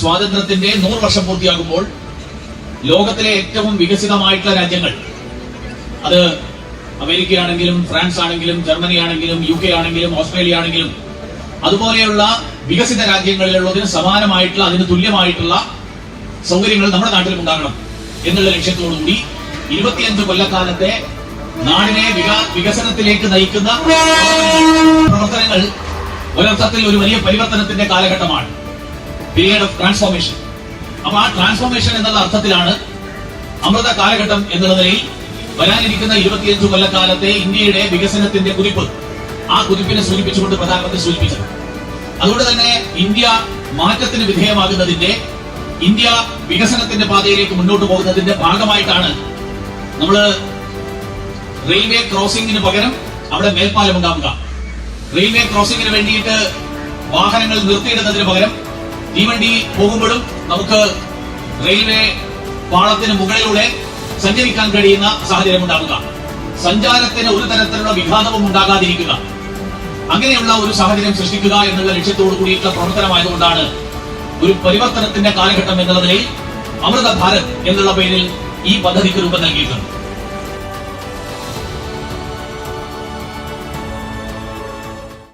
സ്വാതന്ത്ര്യത്തിന്റെ നൂറ് വർഷം പൂർത്തിയാകുമ്പോൾ ലോകത്തിലെ ഏറ്റവും വികസിതമായിട്ടുള്ള രാജ്യങ്ങൾ അത് അമേരിക്കയാണെങ്കിലും ഫ്രാൻസ് ആണെങ്കിലും ജർമ്മനി ആണെങ്കിലും യു കെ ആണെങ്കിലും ഓസ്ട്രേലിയ ആണെങ്കിലും അതുപോലെയുള്ള വികസിത രാജ്യങ്ങളിലുള്ളതിന് സമാനമായിട്ടുള്ള അതിന് തുല്യമായിട്ടുള്ള സൗകര്യങ്ങൾ നമ്മുടെ നാട്ടിലും ഉണ്ടാകണം എന്നുള്ള ലക്ഷ്യത്തോടുകൂടി ഇരുപത്തിയഞ്ച് കൊല്ലക്കാലത്തെ നാടിനെ വിക- വികസനത്തിലേക്ക് നയിക്കുന്ന പ്രവർത്തനങ്ങൾ ഒരർത്ഥത്തിൽ ഒരു വലിയ പരിവർത്തനത്തിന്റെ കാലഘട്ടമാണ്. Period of transformation. അപ്പൊ ആ ട്രാൻസ്ഫോർമേഷൻ എന്നുള്ള അർത്ഥത്തിലാണ് അമൃത കാലഘട്ടം എന്നുള്ള നിലയിൽ വരാനിരിക്കുന്ന ഇരുപത്തിയഞ്ച് കൊല്ലക്കാലത്തെ ഇന്ത്യയുടെ വികസനത്തിന്റെ കുതിപ്പ്. ആ കുതിപ്പിനെ സൂചിപ്പിച്ചുകൊണ്ട് പ്രധാനമന്ത്രി സൂചിപ്പിച്ചത്. അതുകൊണ്ട് തന്നെ ഇന്ത്യ മാറ്റത്തിന് വിധേയമാകുന്നതിന്റെ ഇന്ത്യ വികസനത്തിന്റെ പാതയിലേക്ക് മുന്നോട്ട് പോകുന്നതിന്റെ ഭാഗമായിട്ടാണ് നമ്മൾ റെയിൽവേ ക്രോസിംഗിന് പകരം അവിടെ മേൽപ്പാലം ഉണ്ടാവുക റെയിൽവേ ക്രോസിംഗിന് വേണ്ടിയിട്ട് വാഹനങ്ങൾ നിർത്തിയിടുന്നതിന് പകരം തീവണ്ടി പോകുമ്പോഴും നമുക്ക് റെയിൽവേ പാളത്തിന് മുകളിലൂടെ സഞ്ചരിക്കാൻ കഴിയുന്ന സാഹചര്യം ഉണ്ടാവുക. സഞ്ചാരത്തിന് ഒരു തരത്തിലുള്ള വിഘാതവും ഉണ്ടാകാതിരിക്കുക. അങ്ങനെയുള്ള ഒരു സാഹചര്യം സൃഷ്ടിക്കുക എന്നുള്ള ലക്ഷ്യത്തോടു കൂടിയിട്ടുള്ള പ്രവർത്തനമായതുകൊണ്ടാണ് ഒരു പരിവർത്തനത്തിന്റെ കാലഘട്ടം എന്നുള്ള നിലയിൽ അമൃത ഭാരത് എന്നുള്ള പേരിൽ ഈ പദ്ധതിക്ക് രൂപം നൽകിയിട്ടുണ്ട്.